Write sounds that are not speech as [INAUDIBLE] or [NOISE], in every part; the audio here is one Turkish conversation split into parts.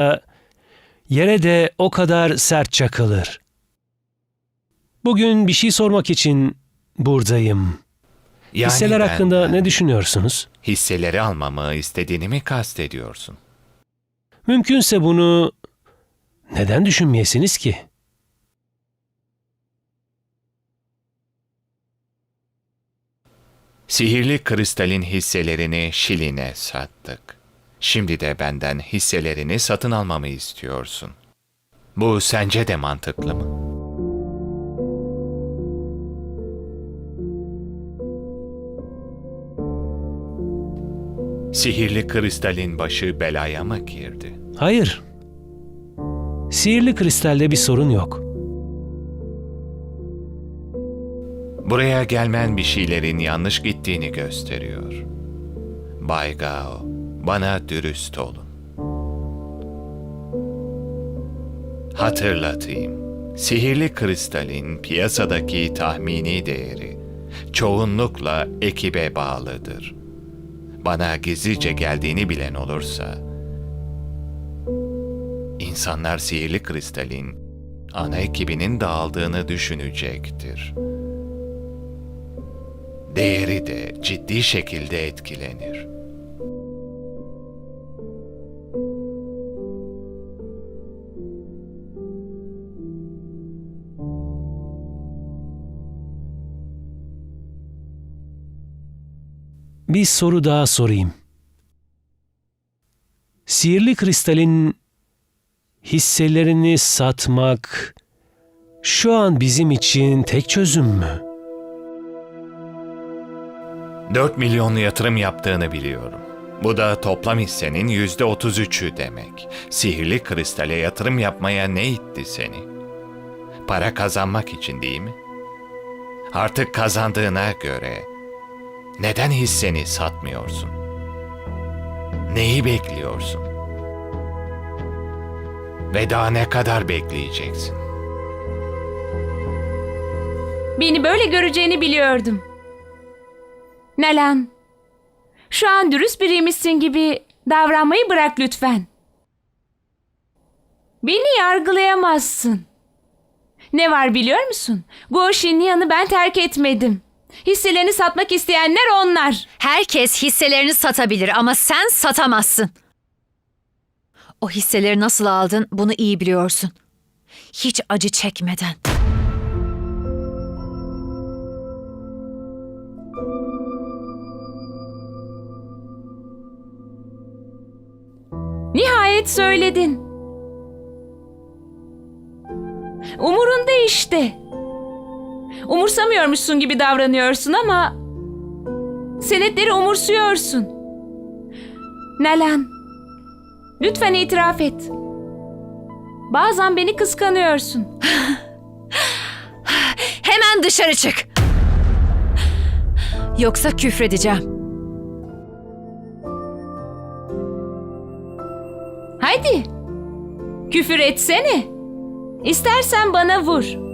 e, yere de o kadar sert çakılır. Bugün bir şey sormak için buradayım. Yani Hisseler ben- hakkında ne düşünüyorsunuz? Hisseleri almamı istediğini mi kastediyorsun? Mümkünse bunu neden düşünmeyesiniz ki? Sihirli kristalin hisselerini Şilin'e sattık. Şimdi de benden hisselerini satın almamı istiyorsun. Bu sence de mantıklı mı? Sihirli kristalin başı belaya mı girdi? Hayır. Sihirli kristalde bir sorun yok. Buraya gelmen bir şeylerin yanlış gittiğini gösteriyor. Bay Gao, bana dürüst olun. Hatırlatayım. Sihirli kristalin piyasadaki tahmini değeri çoğunlukla ekibe bağlıdır. Bana gizlice geldiğini bilen olursa, insanlar sihirli kristalin ana ekibinin dağıldığını düşünecektir değeri de ciddi şekilde etkilenir. Bir soru daha sorayım. Sihirli kristalin hisselerini satmak şu an bizim için tek çözüm mü? 4 milyon yatırım yaptığını biliyorum. Bu da toplam hissenin yüzde 33'ü demek. Sihirli kristale yatırım yapmaya ne itti seni? Para kazanmak için değil mi? Artık kazandığına göre neden hisseni satmıyorsun? Neyi bekliyorsun? Ve daha ne kadar bekleyeceksin? Beni böyle göreceğini biliyordum. Nalan, şu an dürüst biriymişsin gibi davranmayı bırak lütfen. Beni yargılayamazsın. Ne var biliyor musun? Guo Shinyan'ı ben terk etmedim. Hisselerini satmak isteyenler onlar. Herkes hisselerini satabilir ama sen satamazsın. O hisseleri nasıl aldın bunu iyi biliyorsun. Hiç acı çekmeden. Nihayet söyledin. Umurunda işte. Umursamıyormuşsun gibi davranıyorsun ama senetleri umursuyorsun. Nalan, lütfen itiraf et. Bazen beni kıskanıyorsun. [LAUGHS] Hemen dışarı çık. Yoksa küfredeceğim. Haydi. Küfür etsene. İstersen bana vur.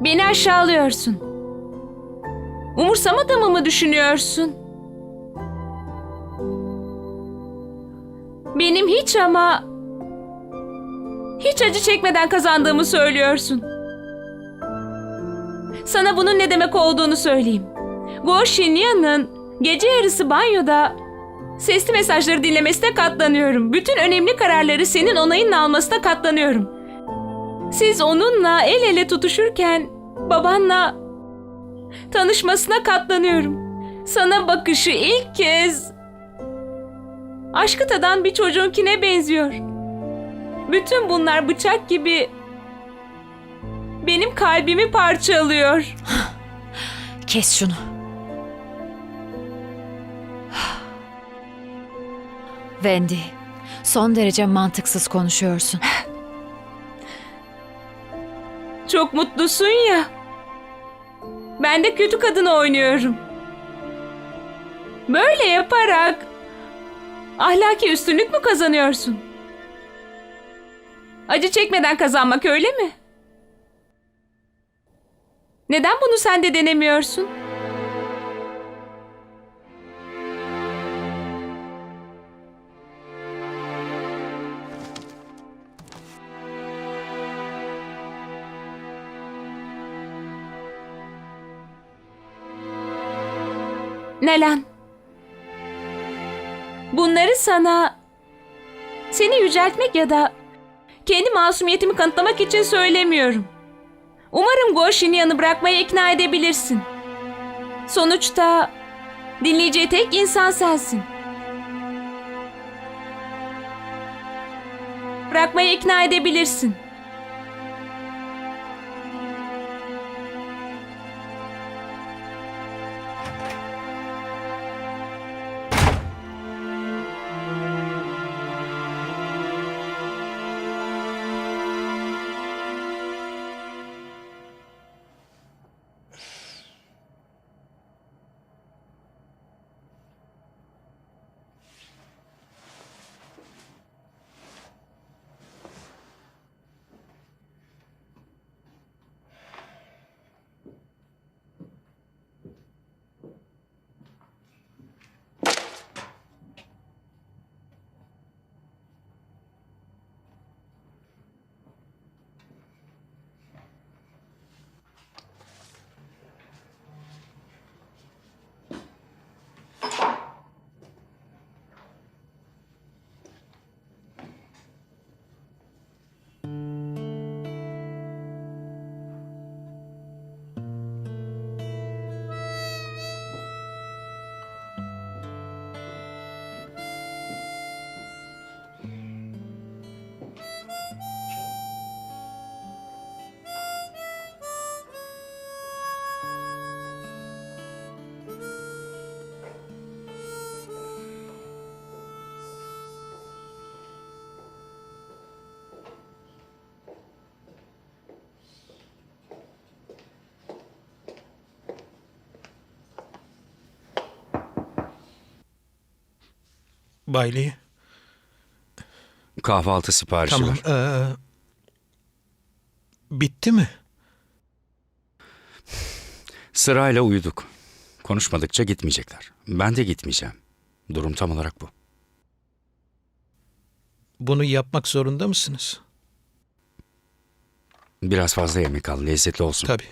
Beni aşağılıyorsun. Umursamadığımı mı düşünüyorsun? Benim hiç ama hiç acı çekmeden kazandığımı söylüyorsun. Sana bunun ne demek olduğunu söyleyeyim. Guo Shinya'nın gece yarısı banyoda sesli mesajları dinlemesine katlanıyorum. Bütün önemli kararları senin onayınla almasına katlanıyorum. Siz onunla el ele tutuşurken babanla tanışmasına katlanıyorum. Sana bakışı ilk kez aşkı tadan bir çocuğunkine benziyor. Bütün bunlar bıçak gibi benim kalbimi parçalıyor. [SIGHS] Kes şunu. [SIGHS] Wendy, son derece mantıksız konuşuyorsun. [SIGHS] Çok mutlusun ya. Ben de kötü kadını oynuyorum. Böyle yaparak ahlaki üstünlük mü kazanıyorsun? Acı çekmeden kazanmak öyle mi? Neden bunu sen de denemiyorsun? Nelan? Bunları sana seni yüceltmek ya da kendi masumiyetimi kanıtlamak için söylemiyorum. Umarım Goşinyan'ı bırakmaya ikna edebilirsin. Sonuçta dinleyeceği tek insan sensin. Bırakmaya ikna edebilirsin. Bayli. Kahvaltı siparişi Tamam. var. ee, bitti mi? Sırayla uyuduk. Konuşmadıkça gitmeyecekler. Ben de gitmeyeceğim. Durum tam olarak bu. Bunu yapmak zorunda mısınız? Biraz fazla yemek al, lezzetli olsun. Tabii.